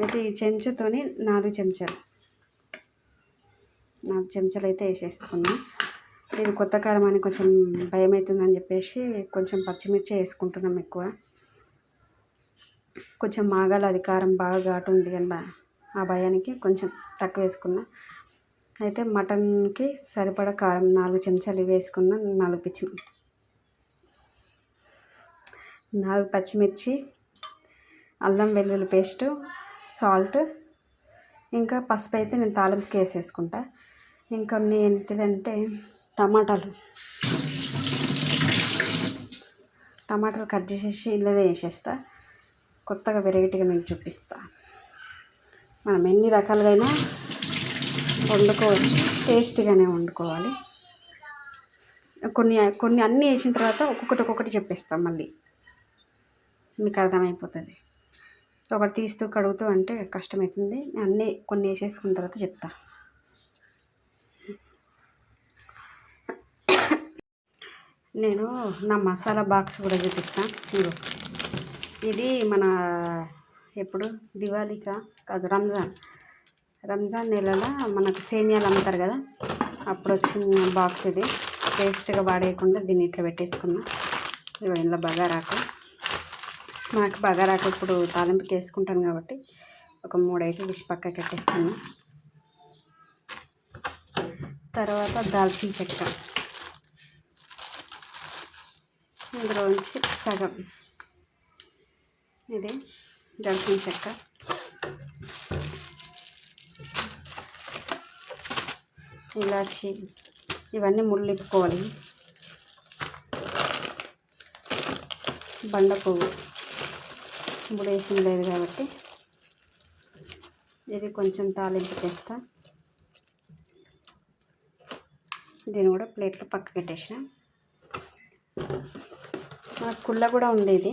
అయితే ఈ చెంచాతోని నాలుగు చెంచాలు. నాలుగు చెంచాలు అయితే వేసేసుకున్నాం. ఇది కొత్త కారం అని కొంచెం భయం అవుతుందని చెప్పేసి కొంచెం పచ్చిమిర్చి వేసుకుంటున్నాం ఎక్కువ. కొంచెం మాగాలి అది కారం బాగా ఘాటు ఉంది అని ఆ భయానికి కొంచెం తక్కువ వేసుకున్నా. అయితే మటన్కి సరిపడా కారం నాలుగు చెంచాలు ఇవి వేసుకున్నా నాలుగు పిచ్చి నాలుగు పచ్చిమిర్చి అల్లం వెల్లుల్లి పేస్టు సాల్ట్ ఇంకా పసుపు అయితే నేను తాలింపుకి వేసేసుకుంటా ఇంకొన్ని ఏంటిదంటే టమాటాలు. టమాటాలు కట్ చేసేసి ఇళ్ళదే వేసేస్తా. కొత్తగా వెరైటీగా మీకు చూపిస్తా. మనం ఎన్ని రకాలుగా అయినా వండుకోవచ్చు టేస్ట్గానే వండుకోవాలి. కొన్ని కొన్ని అన్నీ వేసిన తర్వాత ఒక్కొక్కటి ఒక్కొక్కటి చెప్పేస్తాం మళ్ళీ. మీకు అర్థమైపోతుంది. ఒకటి తీస్తూ కడుగుతూ అంటే కష్టమవుతుంది నేను అన్నీ కొన్ని వేసేసుకున్న తర్వాత చెప్తా. నేను నా మసాలా బాక్స్ కూడా చూపిస్తా. ఇదిగో. ఇది మన ఎప్పుడు? దివాళీకా? కాదు రంజాన్. రంజాన్ నెలలో మనకు సేమియాలు అమ్ముతారు కదా? అప్పుడు వచ్చిన బాక్స్ ఇది. టేస్ట్గా వాడేయకుండా దీన్ని ఇట్లా పెట్టేసుకున్నా. ఇదిగో ఇందులో బగారాకు. నాకు బగారాకు ఇప్పుడు తాలింపుకి వేసుకుంటాను కాబట్టి ఒక మూడైతే డిష్ పక్క కట్టేస్తాను తర్వాత దాల్చిన చెక్క. ఇందులోంచి సగం. ఇది దాల్చిన చెక్క. ఇలాచి ఇవన్నీ ముళ్ళిప్పుకోవాలి బండ పువ్వు ముడేసిన లేదు కాబట్టి ఇది కొంచెం తాలింపు చేస్తా. దీన్ని కూడా ప్లేట్లో పక్క పెట్టేసిన. మనకు కుళ్ళ కూడా ఉంది ఇది.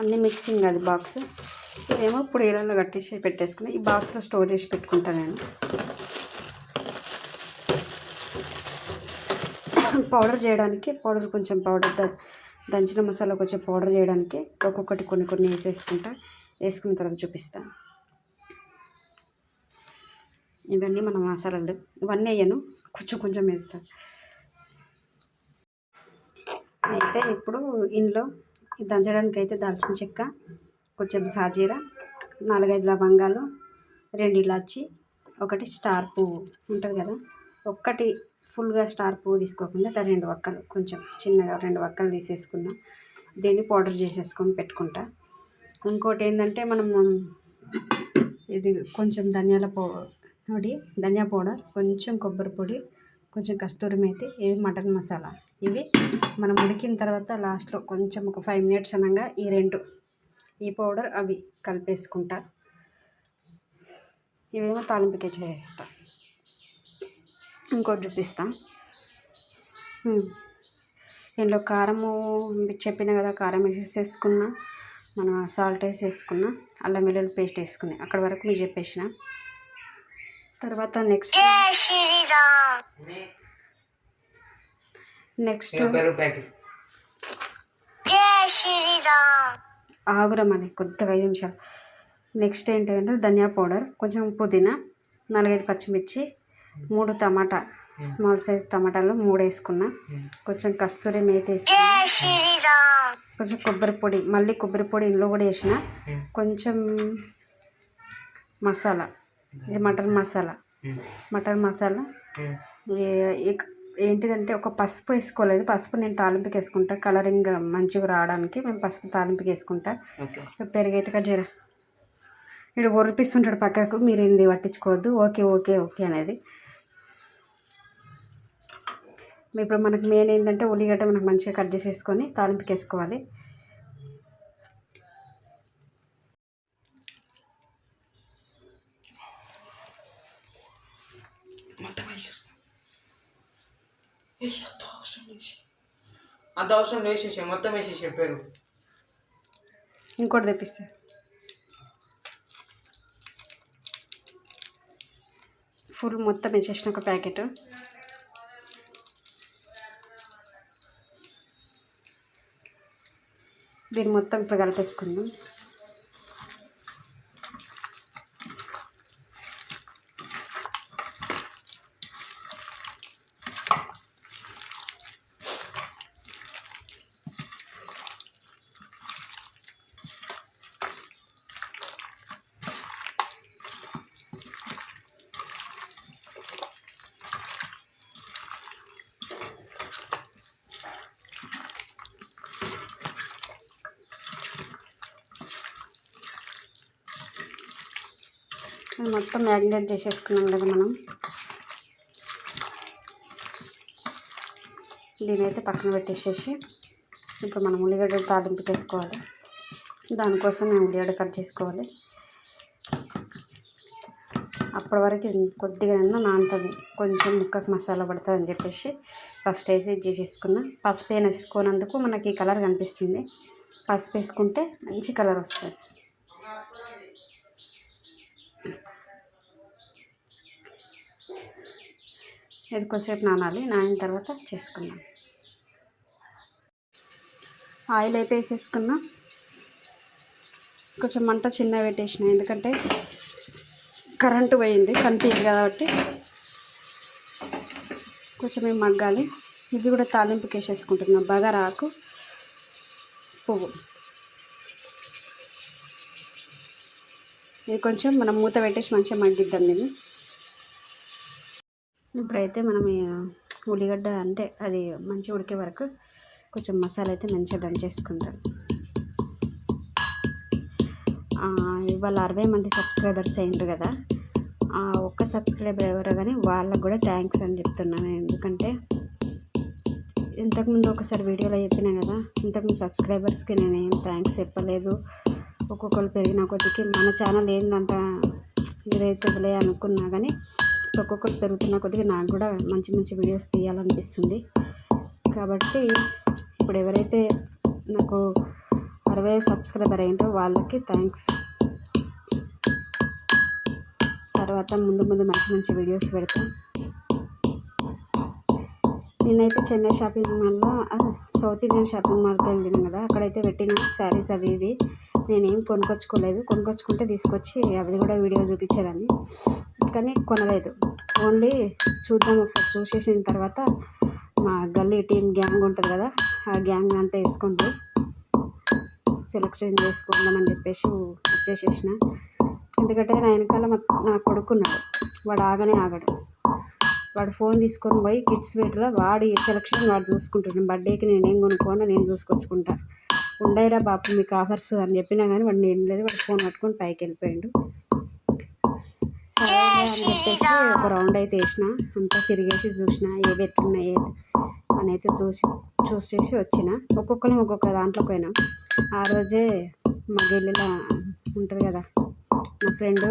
అన్నీ మిక్సింగ్ అది బాక్స్. ఇదేమో ఇప్పుడు ఏళ్ళలో కట్టేసి పెట్టేసుకుని ఈ బాక్స్లో స్టోర్ చేసి పెట్టుకుంటాను నేను. పౌడర్ చేయడానికి పౌడర్ కొంచెం పౌడర్ దంచిన మసాలా కొంచెం పౌడర్ చేయడానికి ఒక్కొక్కటి కొన్ని కొన్ని వేసేసుకుంటా. వేసుకున్న తర్వాత చూపిస్తాను ఇవన్నీ మన మసాలాలు. ఇవన్నీ వేయను. కొంచెం కొంచెం వేస్తాను అయితే ఇప్పుడు ఇందులో దంచడానికి అయితే దాల్చిన చెక్క కొంచెం సాజీరా నాలుగైదు లవంగాలు రెండు ఇలాచి ఒకటి స్టార్ పువ్వు. ఉంటుంది కదా? ఒక్కటి ఫుల్గా స్టార్ పువ్వు తీసుకోకుండా రెండు వక్కలు కొంచెం చిన్నగా రెండు వక్కలు తీసేసుకున్నా. దీన్ని పౌడర్ చేసేసుకొని పెట్టుకుంటా. ఇంకోటి ఏంటంటే మనం ఇది కొంచెం ధనియాల పొడి ధనియా పౌడర్ కొంచెం కొబ్బరి పొడి కొంచెం కస్తూరి మేతి ఇది మటన్ మసాలా. ఇవి మనం ఉడికిన తర్వాత లాస్ట్లో కొంచెం ఒక ఫైవ్ మినిట్స్ అనగా ఈ రెండు ఈ పౌడర్ అవి కలిపేసుకుంటా. ఇవేమో తాలింపుకే చేస్తా ఇంకోటి చూపిస్తా. ఇందులో కారము మీకు చెప్పిన కదా కారం వేసేసుకున్నా మనం సాల్ట్ వేసేసుకున్నా అల్లం వెల్లుల్లి పేస్ట్ వేసుకున్నా. అక్కడ వరకు మీకు చెప్పేసిన. తర్వాత నెక్స్ట్ నెక్స్ట్ ప్యాకెట్ ఆగురమని కొద్దిగా ఐదు నిమిషాలు. నెక్స్ట్ ఏంటంటే ధనియా పౌడర్ కొంచెం పుదీనా నాలుగైదు పచ్చిమిర్చి మూడు టమాటా స్మాల్ సైజ్ టమాటాలు మూడు వేసుకున్నా. కొంచెం కస్తూరి మేతి వేసుకున్నా. కొంచెం కొబ్బరి పొడి మళ్ళీ కొబ్బరి పొడి ఇందులో కూడా వేసిన. కొంచెం మసాలా. ఇది మటన్ మసాలా. మటన్ మసాలా. ఏంటిదంటే ఒక పసుపు వేసుకోలేదు. పసుపు నేను తాలింపుకి వేసుకుంటా. కలరింగ్ మంచిగా రావడానికి మేము పసుపు తాలింపుకి వేసుకుంటా. కట్ చేయరా ఇక్కడ ఒరిపిస్తుంటాడు పక్కకు. మీరు ఇది పట్టించుకోవద్దు. ఓకే ఓకే ఓకే అనేది. ఇప్పుడు మనకు మెయిన్ ఏంటంటే ఉల్లిగడ్డ మనకు మంచిగా కట్ చేసేసుకొని తాలింపుకి వేసుకోవాలి. అంత అవసరం వేసేసి మొత్తం వేసేసి చెప్పారు ఇంకోటి తెప్పిస్తా. ఫుల్ మొత్తం వేసేసిన ఒక ప్యాకెట్. దీన్ని మొత్తం ఇప్పుడు కలిపేసుకుందాం. మొత్తం మ్యాగ్నేట్ చేసేసుకున్నాం కదా మనం. దీనైతే పక్కన పెట్టేసేసి ఇప్పుడు మనం ఉల్లిగడ్డలు తాలింపు చేసుకోవాలి. దానికోసం మేము ఉల్లిగడ్డ కట్ చేసుకోవాలి. అప్పటి వరకు కొద్దిగా నానుతుంది. కొంచెం ముక్కకు మసాలా పడుతుంది అని చెప్పేసి ఫస్ట్ అయితే ఇది చేసేసుకున్నా. పసుపు వేసుకోనందుకు మనకి ఈ కలర్ కనిపిస్తుంది. పసుపు వేసుకుంటే మంచి కలర్ వస్తుంది. ఇది కొద్దిసేపు నానాలి. నానిన తర్వాత చేసుకుందాం. ఆయిల్ అయితే వేసేసుకున్నా. కొంచెం మంట చిన్న పెట్టేసిన. ఎందుకంటే కరెంటు పోయింది. కనిపించదు కాబట్టి కొంచెం ఏం మగ్గాలి. ఇవి కూడా తాలింపుకి వేసేసుకుంటున్నాం. బగారాకు పువ్వు. ఇది కొంచెం మనం మూత పెట్టేసి మంచిగా మగ్గిద్దాం దీన్ని. ఇప్పుడైతే మనం ఉల్లిగడ్డ అంటే అది మంచిగా ఉడికే వరకు కొంచెం మసాలా అయితే మంచిగా దంచేసుకుంటాం ఇవాళ అరవై మంది సబ్స్క్రైబర్స్ అయ్యిండ్రు కదా. ఆ ఒక్క సబ్స్క్రైబర్ ఎవరు కానీ వాళ్ళకు కూడా థ్యాంక్స్ అని చెప్తున్నాను ఎందుకంటే ఇంతకుముందు ఒకసారి వీడియోలో చెప్పినా కదా ఇంతకుముందు సబ్స్క్రైబర్స్కి నేను ఏం థ్యాంక్స్ చెప్పలేదు. ఒక్కొక్కరు పెరిగిన కొద్దికి మన ఛానల్ ఏందంత ఇదైతుందిలే అనుకున్నా కానీ ఒక్కొక్కరు పెరుగుతున్న కొద్దిగా నాకు కూడా మంచి మంచి వీడియోస్ తీయాలనిపిస్తుంది. కాబట్టి ఇప్పుడు ఎవరైతే నాకు అరవై సబ్స్క్రైబర్ అయ్యిందో వాళ్ళకి థ్యాంక్స్. తర్వాత ముందు ముందు మంచి మంచి వీడియోస్ పెడతాం. నేనైతే చెన్నై షాపింగ్ మాల్లో సౌత్ ఇండియన్ షాపింగ్ మాల్కి వెళ్ళాను కదా అక్కడైతే పెట్టిన శారీస్ అవి ఇవి నేనేం కొనుక్కొచ్చుకోలేదు. కొనుక్కొచ్చుకుంటే తీసుకొచ్చి అవి కూడా వీడియో చూపించేదాన్ని కానీ కొనలేదు. ఓన్లీ చూద్దాం ఒకసారి. చూసేసిన తర్వాత మా గల్లీ టీం గ్యాంగ్ ఉంటుంది కదా ఆ గ్యాంగ్ అంతా వేసుకోండి సెలెక్షన్ చేసుకుందామని చెప్పేసి వచ్చేసేసిన. ఎందుకంటే నా వెనకాల మా నా కొడుకున్నాడు. వాడు ఆగనే ఆగడు. వాడు ఫోన్ తీసుకొని పోయి కిడ్స్ వేట్లో వాడి సెలక్షన్ వాడు చూసుకుంటున్నాడు బర్త్డేకి నేను ఏం కొనుక్కోనో నేను చూసుకొచ్చుకుంటా. ఉండేరా బాపు మీకు ఆఫర్స్ అని చెప్పినా కానీ వాడు నేను లేదు. వాడు ఫోన్ పట్టుకొని పైకి వెళ్ళిపోయాడు. సరే అని చెప్పేసి ఒక రౌండ్ అయితే వేసిన. అంతా తిరిగేసి చూసిన. ఏవి ఎట్లున్నాయి అని అయితే చూసి చూసేసి వచ్చిన. ఒక్కొక్కరం ఒక్కొక్క దాంట్లోకి పోయినాం. ఆ రోజే మా గల్లీలో ఉంటుంది కదా మా ఫ్రెండ్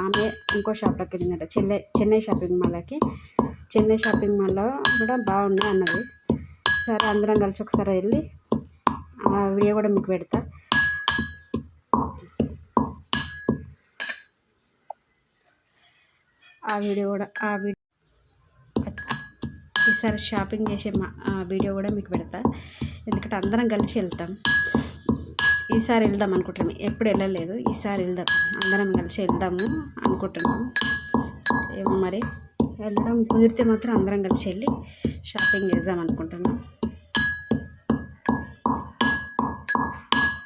ఆమె ఇంకో షాప్లోకి వెళ్ళిందట. చెన్నై చెన్నై షాపింగ్ మాల్కి చెన్నై షాపింగ్ మాల్లో కూడా బాగున్నాయి అన్నది. సరే అందరం కలిసి ఒకసారి వెళ్ళి ఆ వీడియో కూడా మీకు పెడతా. ఆ వీడియో కూడా ఆ వీడియో ఈసారి షాపింగ్ చేసే మా ఆ వీడియో కూడా మీకు పెడతా. ఎందుకంటే అందరం కలిసి వెళ్తాం. ఈసారి వెళ్దాం అనుకుంటున్నాము ఎప్పుడు వెళ్ళలేదు. ఈసారి వెళ్దాం. అందరం కలిసి వెళ్దాము అనుకుంటున్నాము ఏమో మరి. వెళ్దాం. కుదిరితే మాత్రం అందరం కలిసి వెళ్ళి షాపింగ్ చేద్దాం అనుకుంటున్నాం.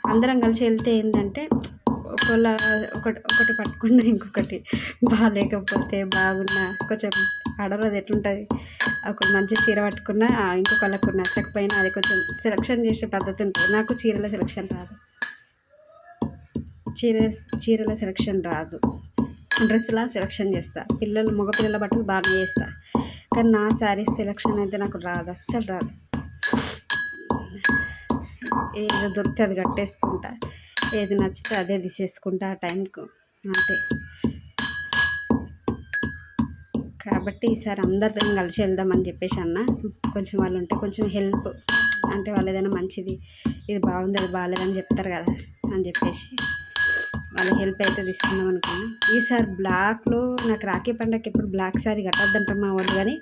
అందరం కలిసి వెళ్తే ఏంటంటే ఒకళ్ళ ఒకటి ఒకటి పట్టుకున్న ఇంకొకటి బాగాలేకపోతే బాగున్నా కొంచెం ఆడరోజు ఎట్లుంటుంది? ఒక మంచి చీర పట్టుకున్నా ఆ ఇంకొకళ్ళకు నచ్చకపోయినా అది కొంచెం సెలక్షన్ చేసే పద్ధతి ఉంటుంది. నాకు చీరల సెలక్షన్ రాదు. చీర చీరల సెలక్షన్ రాదు. డ్రెస్లా సెలక్షన్ చేస్తా. పిల్లలు మగపిల్లల బట్టలు బాగా చేస్తా. కానీ నా శారీస్ సెలక్షన్ అయితే నాకు రాదు అస్సలు రాదు. ఏదో దొరికితే అది కట్టేసుకుంటా. ఏది నచ్చితే అదే తీసేసుకుంటా ఆ టైంకు. అంతే. కాబట్టి ఈసారి అందరితో కలిసి వెళ్దామని చెప్పేసి అన్న. కొంచెం వాళ్ళు ఉంటే కొంచెం హెల్ప్ అంటే వాళ్ళు ఏదైనా మంచిది ఇది బాగుంది అది బాగాలేదని చెప్తారు కదా అని చెప్పేసి వాళ్ళ హెల్ప్ అయితే తీసుకుందాం అనుకున్నాను ఈసారి బ్లాక్లో నాకు రాఖీ పండగకి ఎప్పుడు బ్లాక్ శారీ కట్టద్దంటాం మా వాళ్ళు కానీ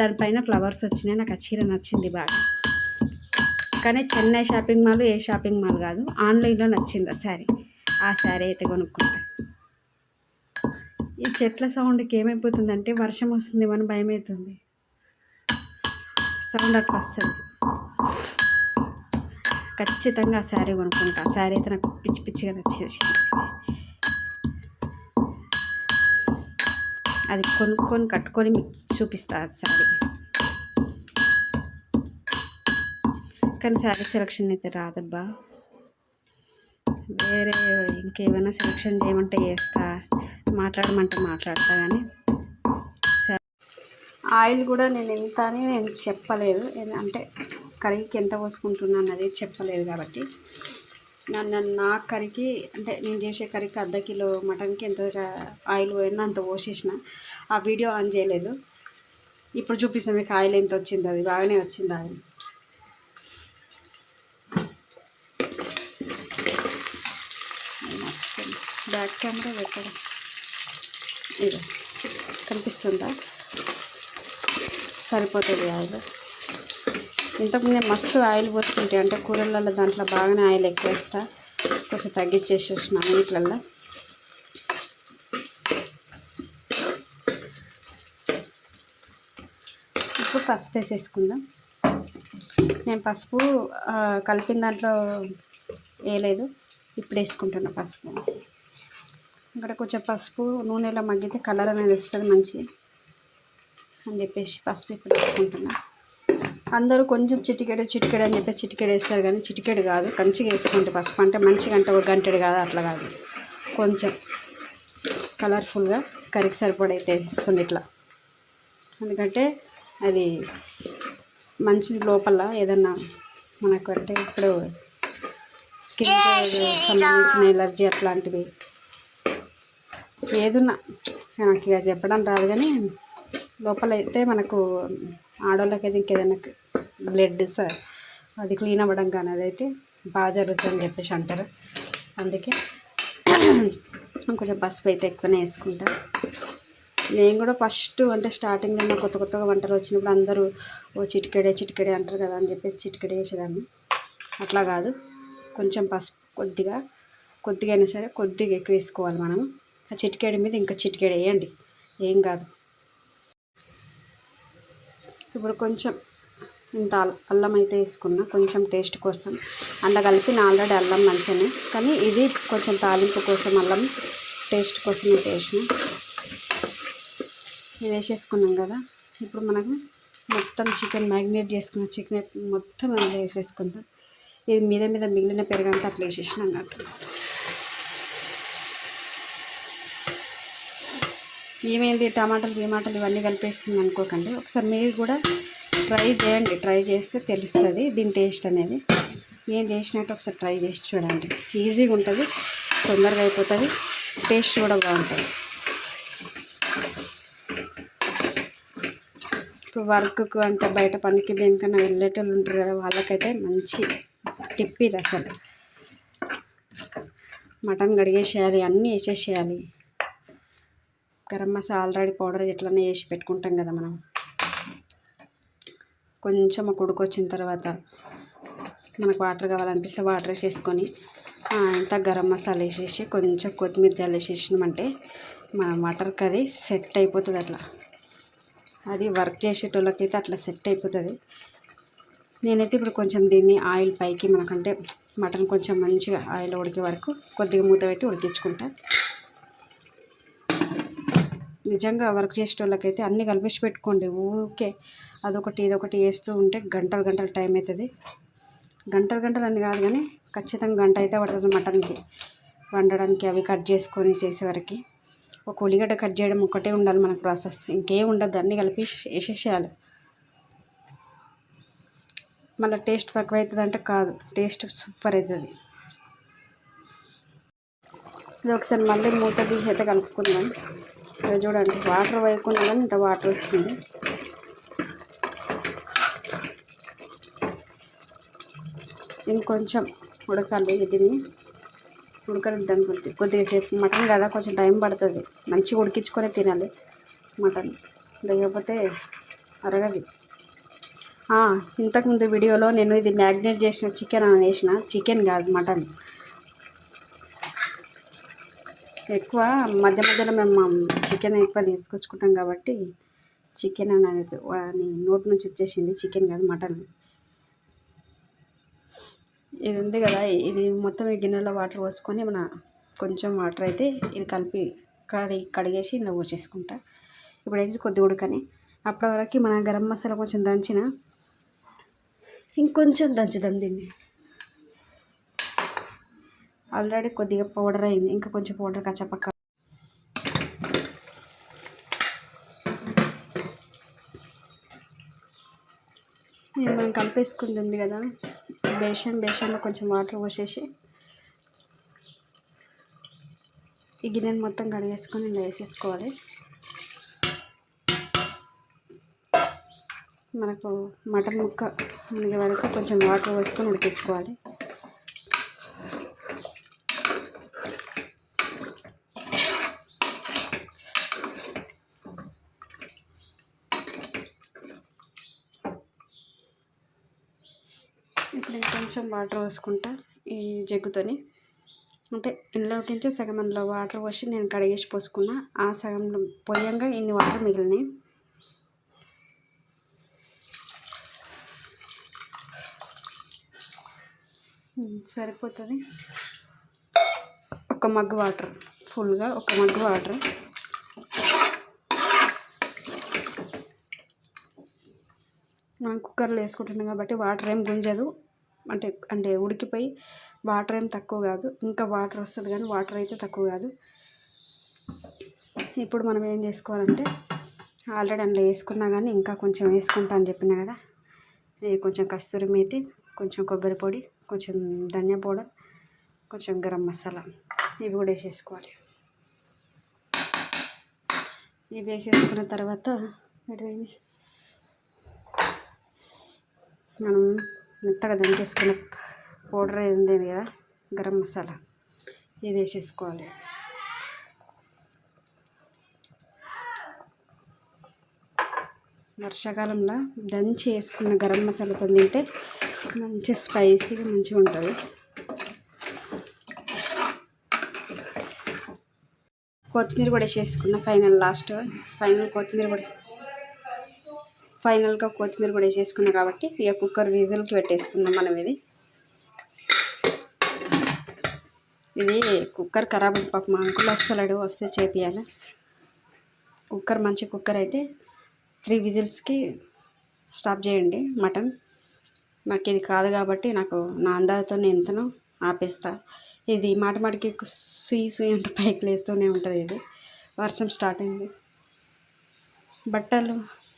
దానిపైన ఫ్లవర్స్ వచ్చినాయి. నాకు ఆ చీర నచ్చింది బాగా. కానీ చెన్నై షాపింగ్ మాల్ ఏ షాపింగ్ మాల్ కాదు ఆన్లైన్లో నచ్చింది ఆ శారీ. ఆ శారీ అయితే కొనుక్కుంటా. ఈ చెట్ల సౌండ్కి ఏమైపోతుందంటే వర్షం వస్తుంది మన భయం అవుతుంది సౌండ్ అట్లా వస్తుంది. ఖచ్చితంగా ఆ శారీ కొనుక్కుంటా. ఆ శారీ అయితే నాకు పిచ్చి పిచ్చిగా నచ్చేసింది. అది కొనుక్కొని కట్టుకొని మీకు చూపిస్తా శారీ. కానీ శారీ సెలక్షన్ అయితే రాదబ్బా. వేరే ఇంకేమైనా సెలక్షన్ చేయమంటే చేస్తా. మాట్లాడమంటే మాట్లాడతా కానీ సరే. ఆయిల్ కూడా నేను ఎంత అని నేను చెప్పలేదు. అంటే కర్రీకి ఎంత పోసుకుంటున్నా అనేది చెప్పలేదు కాబట్టి. నన్ను నా కర్రీకి అంటే నేను చేసే కర్రీకి అర్ధ కిలో మటన్కి ఎంత ఆయిల్ పోయిందో అంత పోసేసిన. ఆ వీడియో ఆన్ చేయలేదు. ఇప్పుడు చూపిస్తాను మీకు ఆయిల్ ఎంత వచ్చింది అది బాగానే వచ్చింది ఆయిల్ మర్చిపోయింది. బ్యాక్ కెమెరా పెట్టడం ఇది కనిపిస్తుందా? సరిపోతుంది ఆయిల్. ఇంతకుముందే మస్తు ఆయిల్ పోసుకుంటే అంటే కూరలలో దాంట్లో బాగానే ఆయిల్ ఎక్కువ వేస్తా కొంచెం తగ్గించేసేసిన అన్నిట్లల్లో ఇప్పుడు పసుపు వేసేసుకుందాం. నేను పసుపు కలిపిన దాంట్లో వేయలేదు. ఇప్పుడు వేసుకుంటున్నా పసుపు. ఇక్కడ కొంచెం పసుపు నూనెలో మగ్గితే కలర్ అనేది వస్తుంది మంచి అని చెప్పేసి పసుపు ఇప్పుడు వేసుకుంటున్నా. అందరూ కొంచెం చిటికెడు చిటికెడు అని చెప్పేసి చిటికెడు వేస్తారు కానీ చిటికెడు కాదు కంచిగా వేసుకుంటే పసుపు. అంటే మంచిగా అంటే ఒక గంటడు కాదు అట్లా కాదు. కొంచెం కలర్ఫుల్గా కరికి సరిపడైతే వేసుకుంది ఇట్లా. ఎందుకంటే అది మంచిది లోపల ఏదన్నా మనకు అంటే ఇప్పుడు స్కిన్ సంబంధించిన ఎలర్జీ అట్లాంటివి ఏదున్నా. నాకు ఇక చెప్పడం రాదు కానీ లోపల అయితే మనకు ఆడవాళ్ళకి అయితే ఇంకేదైనా బ్లడ్ సార్ అది క్లీన్ అవ్వడం కానీ అదైతే బాగా జరుగుతుందని చెప్పేసి అంటారు. అందుకే కొంచెం పసుపు అయితే ఎక్కువనే వేసుకుంటా. నేను కూడా ఫస్ట్ అంటే స్టార్టింగ్లో నాకు కొత్త కొత్తగా వంటలు వచ్చినప్పుడు అందరూ ఓ చిటికెడే చిటికెడే అంటారు కదా అని చెప్పేసి చిటికెడే వేసేదాన్ని అట్లా కాదు. కొంచెం పసుపు కొద్దిగా కొద్దిగా అయినా సరే కొద్దిగా ఎక్కువ వేసుకోవాలి మనం. ఆ చిటికేడి మీద ఇంకా చిటికేడు వేయండి. ఏం కాదు. ఇప్పుడు కొంచెం ఇంత అల్లం అయితే వేసుకున్నా కొంచెం టేస్ట్ కోసం. అందులో కలిపిన ఆల్రెడీ అల్లం మంచిగానే కానీ ఇది కొంచెం తాలింపు కోసం అల్లం టేస్ట్ కోసం అయితే వేసిన. ఇది వేసేసుకున్నాం కదా. ఇప్పుడు మనకు మొత్తం చికెన్ మ్యాగ్నేట్ చేసుకున్న చికెన్ మొత్తం అందులో వేసేసుకుందాం. ఇది మీద మీద మిగిలిన పెరగంతా అట్లా వేసేసిన అన్నట్టు. ఏమైంది? టమాటాలు టమాటాలు ఇవన్నీ కలిపేస్తుంది అనుకోకండి. ఒకసారి మీరు కూడా ట్రై చేయండి. ట్రై చేస్తే తెలుస్తుంది దీని టేస్ట్ అనేది. నేను చేసినట్టు ఒకసారి ట్రై చేసి చూడండి. ఈజీగా ఉంటుంది తొందరగా అయిపోతుంది టేస్ట్ కూడా బాగుంటుంది. ఇప్పుడు వర్క్కు అంటే బయట పనికి దేనికన్నా వెళ్ళేటోళ్ళు ఉంటారు కదా వాళ్ళకైతే మంచి టిప్ ఇది అసలు. మటన్ కడిగేసేయాలి అన్నీ వేసేసేయాలి. గరం మసాలా ఆల్రెడీ పౌడర్ ఇట్లనే వేసి పెట్టుకుంటాం కదా మనం. కొంచెం ఒక ఉడుకు వచ్చిన తర్వాత మనకు వాటర్ కావాలనిపిస్తే వాటర్ వేసేసుకొని ఆ, ఇంత గరం మసాలా వేసేసి కొంచెం కొత్తిమీర జల్లు వేసేసినామంటే మన మటర్ కర్రీ సెట్ అయిపోతుంది అట్లా. అది వర్క్ చేసేటోళ్ళకైతే అట్లా సెట్ అయిపోతుంది. నేనైతే ఇప్పుడు కొంచెం దీన్ని ఆయిల్ పైకి మనకంటే మటన్ కొంచెం మంచిగా ఆయిల్ ఉడికే వరకు కొద్దిగా మూత పెట్టి ఉడికించుకుంటా. నిజంగా వర్క్ చేసేటోళ్ళకైతే అన్నీ కలిపేసి పెట్టుకోండి ఊరికే అదొకటి ఇదొకటి వేస్తూ ఉంటే గంటలు గంటలు టైం అవుతుంది గంటలు గంటలు అని కాదు కానీ ఖచ్చితంగా గంట అయితే పడుతుంది మటన్కి. వండడానికి అవి కట్ చేసుకొని చేసేవరకు ఒక ఉల్లిగడ్డ కట్ చేయడం ఒకటే ఉండాలి మన ప్రాసెస్. ఇంకేం ఉండదు అన్నీ కలిపి వేసేసేయాలి. మళ్ళీ టేస్ట్ తక్కువ అవుతుంది అంటే కాదు టేస్ట్ సూపర్ అవుతుంది ఇది ఒకసారి మళ్ళీ మూత తీసి అయితే కలుపుకుందాం. ఇక్కడ చూడండి వాటర్ వేయకుండా కానీ ఇంత వాటర్ వచ్చింది. ఇంకొంచెం ఉడకాలి దీన్ని. ఉడకనిద్దాం కొద్ది కొద్దిగా సేపు. మటన్ కదా కొంచెం టైం పడుతుంది. మంచిగా ఉడికించుకొని తినాలి మటన్. లేకపోతే అరగది. ఇంతకుముందు వీడియోలో నేను ఇది మ్యాగ్నేట్ చేసిన చికెన్ అని వేసిన చికెన్ కాదు మటన్. ఎక్కువ మధ్య మధ్యలో మేము చికెన్ ఎక్కువ తీసుకొచ్చుకుంటాం కాబట్టి చికెన్ అనేది వాని నోటి నుంచి వచ్చేసింది చికెన్ కాదు మటన్. ఇది ఉంది కదా ఇది మొత్తం ఈ గిన్నెలో వాటర్ పోసుకొని మన కొంచెం వాటర్ అయితే ఇది కలిపి కడి కడిగేసి ఇందులో పోసేసుకుంటా. ఇప్పుడైతే కొద్ది ఉడకని. అప్పటి వరకు మన గరం మసాలా కొంచెం దంచిన ఇంకొంచెం దంచుదాం దీన్ని. ఆల్రెడీ కొద్దిగా పౌడర్ అయింది. ఇంకా కొంచెం పౌడర్ కచ్చపక్క ఇది మనం కలిపేసుకుంటుంది కదా. బేషన్ బేషన్లో కొంచెం వాటర్ పోసేసి ఈ గిన్నెను మొత్తం కడిగేసుకొని ఇలా వేసేసుకోవాలి. మనకు మటన్ ముక్క మునిగే వరకు కొంచెం వాటర్ పోసుకొని ఉడికించుకోవాలి. కొంచెం వాటర్ పోసుకుంటా ఈ జగ్గుతోని. అంటే ఇందులోకించి సగం అందులో వాటర్ పోసి నేను కడిగేసి పోసుకున్నా. ఆ సగంలో పోయంగా ఇన్ని వాటర్ మిగిలినాయి. సరిపోతుంది. ఒక మగ్గు వాటర్ ఫుల్గా ఒక మగ్గు వాటర్. మనం కుక్కర్లో వేసుకుంటున్నాం కాబట్టి వాటర్ ఏం గుంజదు. అంటే అంటే ఉడికిపోయి వాటర్ ఏం తక్కువ కాదు. ఇంకా వాటర్ వస్తుంది కానీ వాటర్ అయితే తక్కువ కాదు. ఇప్పుడు మనం ఏం చేసుకోవాలంటే ఆల్రెడీ అందులో వేసుకున్నా కానీ ఇంకా కొంచెం వేసుకుంటా అని చెప్పిన కదా ఇది కొంచెం కస్తూరి మేతి కొంచెం కొబ్బరి పొడి కొంచెం ధనియా పౌడర్ కొంచెం గరం మసాలా ఇవి కూడా వేసేసుకోవాలి. ఇవి వేసేసుకున్న తర్వాత మనం మెత్తగా దంచేసుకున్న పౌడర్ ఏది ఉంది కదా? గరం మసాలా. ఇది వేసేసుకోవాలి? వర్షాకాలంలో దంచి వేసుకున్న గరం మసాలాతో తింటే మంచి స్పైసీగా మంచిగా ఉంటుంది. కొత్తిమీర కూడా వేసేసుకున్న ఫైనల్ లాస్ట్. ఫైనల్ కొత్తిమీర కూడా ఫైనల్గా కొత్తిమీర కూడా వేసేసుకున్నాం కాబట్టి ఇక కుక్కర్ విజిల్కి పెట్టేసుకుందాం మనం ఇది. ఇది కుక్కర్ ఖరాబ్ అయింది పాప మా అంకుల్ వస్తాడు వస్తే చేపియాలి కుక్కర్ మంచి కుక్కర్ అయితే త్రీ విజిల్స్కి స్టాప్ చేయండి మటన్. నాకు ఇది కాదు కాబట్టి నాకు నా అందాజతో నేను ఎంతనో ఆపేస్తా. ఇది మాట మాటికి సుయి సుయి అంటే పైకి లేస్తూనే ఉంటుంది ఇది. వర్షం స్టార్ట్ అయింది. బట్టలు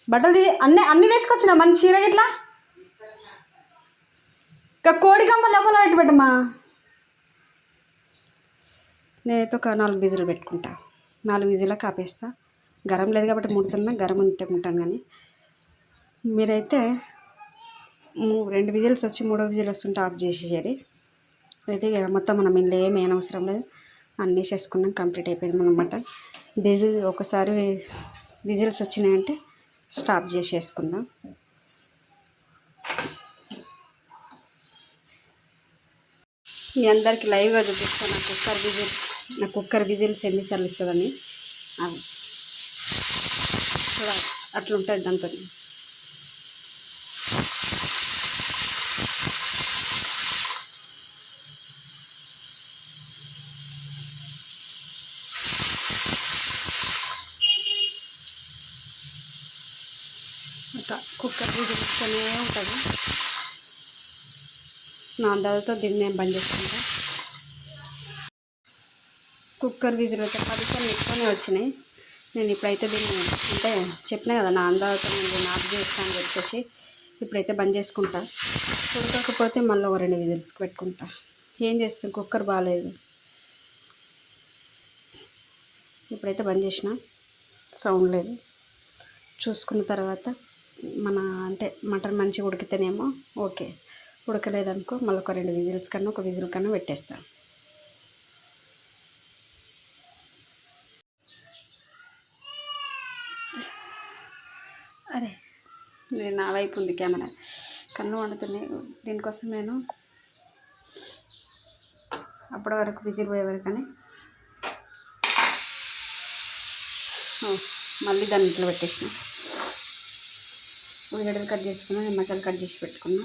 బట్టలు తీసి అన్నీ అన్నీ తీసుకొచ్చిన? మన చీర ఇట్లా ఇంకా కోడి కంప లోపల పెట్టి పెట్టమ్మా నేనైతే ఒక నాలుగు విజిల్ పెట్టుకుంటా. నాలుగు విజులకు ఆపేస్తా గరం లేదు కాబట్టి ముడుతున్నా గరం ఉంటే ఉంటాను కానీ. మీరైతే రెండు విజిల్స్ వచ్చి మూడో విజిల్ వస్తుంటే ఆఫ్ చేసేసేది అయితే ఇక మొత్తం మనం ఇంట్లో ఏం అవసరం లేదు. అన్నీ చేసుకున్నాం కంప్లీట్ అయిపోయింది అనమాట విజిల్ ఒకసారి విజిల్స్ వచ్చినాయంటే స్టాప్ చేసేసుకుందాం. మీ అందరికీ లైవ్గా చూపిస్తాను నా కుక్కర్ విజిల్ నా కుక్కర్ విజిల్స్ ఎన్నిసార్లు ఇస్తుందని. అవి అట్లా ఉంటుంది దాంతో ఇంకా కుక్కర్ విజిల్ ఉంటుంది నా అందాలతో దీన్ని నేను బంద్ చేసుకుంటా. కుక్కర్ విజిల్ అయితే పది ఎక్కువనే వచ్చినాయి. నేను ఇప్పుడైతే దీన్ని అంటే చెప్పినా కదా నా అందాలతో నేను ఆఫ్ చేస్తాను చెప్పేసి ఇప్పుడైతే బంద్ చేసుకుంటా. ఉడకకపోతే మళ్ళీ ఒక రెండు విజిల్స్కి పెట్టుకుంటా. ఏం చేస్తాను కుక్కర్ బాగాలేదు ఇప్పుడైతే బంద్ చేసిన. సౌండ్ లేదు. చూసుకున్న తర్వాత మన అంటే మటన్ మంచిగా ఉడికితేనేమో ఓకే. ఉడకలేదనుకో మళ్ళీ ఒక రెండు విజిల్స్ కన్నా ఒక విజిల్ కన్నా పెట్టేస్తాను అరే నేను నా వైపు ఉంది కెమెరా. కన్ను వండుతున్నాయి దీనికోసం నేను అప్పటి వరకు విజిల్ పోయే వరకు మళ్ళీ దాన్ని ఇంట్లో పెట్టేసిన. ఉల్లిగడ్డలు కట్ చేసుకున్నా నిమ్మకాయలు కట్ చేసి పెట్టుకున్నా.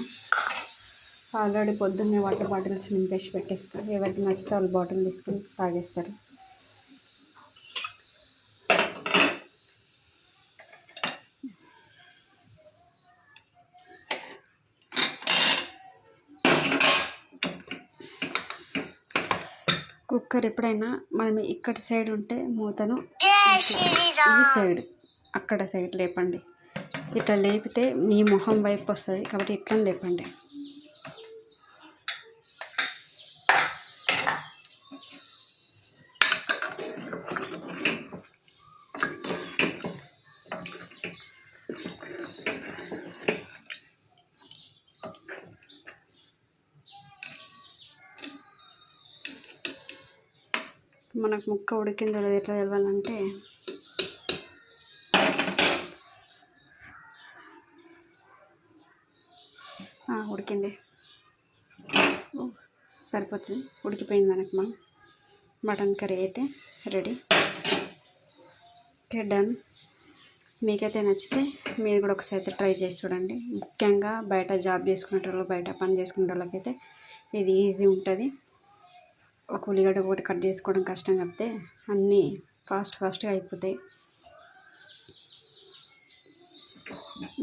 ఆల్రెడీ పొద్దున్నే వాటర్ బాటిల్స్ నింపేసి పెట్టేస్తారు. ఎవరికి నచ్చితే వాళ్ళు బాటిల్ తీసుకుని తాగేస్తారు. కుక్కర్ ఎప్పుడైనా మనం ఇక్కడి సైడ్ ఉంటే మూతను ఈ సైడ్ అక్కడ సైడ్ లేపండి. ఇట్లా లేపితే మీ మొహం వైపు వస్తుంది. కాబట్టి ఇట్లా లేపండి. మనకు ముక్క ఉడికిందో లేదు ఎట్లా తెలవాలంటే ఉడికింది. సరిపోతుంది. ఉడికిపోయింది మనకు మనం మటన్ కర్రీ అయితే రెడీ. Okay done. మీకైతే నచ్చితే మీరు కూడా ఒకసారి అయితే ట్రై చేసి చూడండి. ముఖ్యంగా బయట జాబ్ చేసుకునేటోళ్ళు బయట పని చేసుకునే వాళ్ళకైతే ఇది ఈజీ ఉంటుంది. ఒక ఉల్లిగడ్డ ఒకటి కట్ చేసుకోవడం కష్టం కాకపోతే అన్నీ ఫాస్ట్ ఫాస్ట్గా అయిపోతాయి.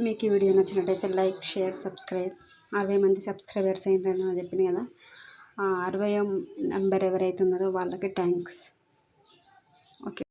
మీకు ఈ వీడియో నచ్చినట్టయితే లైక్ షేర్ సబ్స్క్రైబ్. అరవై మంది సబ్స్క్రైబర్స్ ఏంటని చెప్పిన కదా. ఆ అరవై నెంబర్ ఎవరైతే ఉన్నారో వాళ్ళకి థ్యాంక్స్ ఓకే.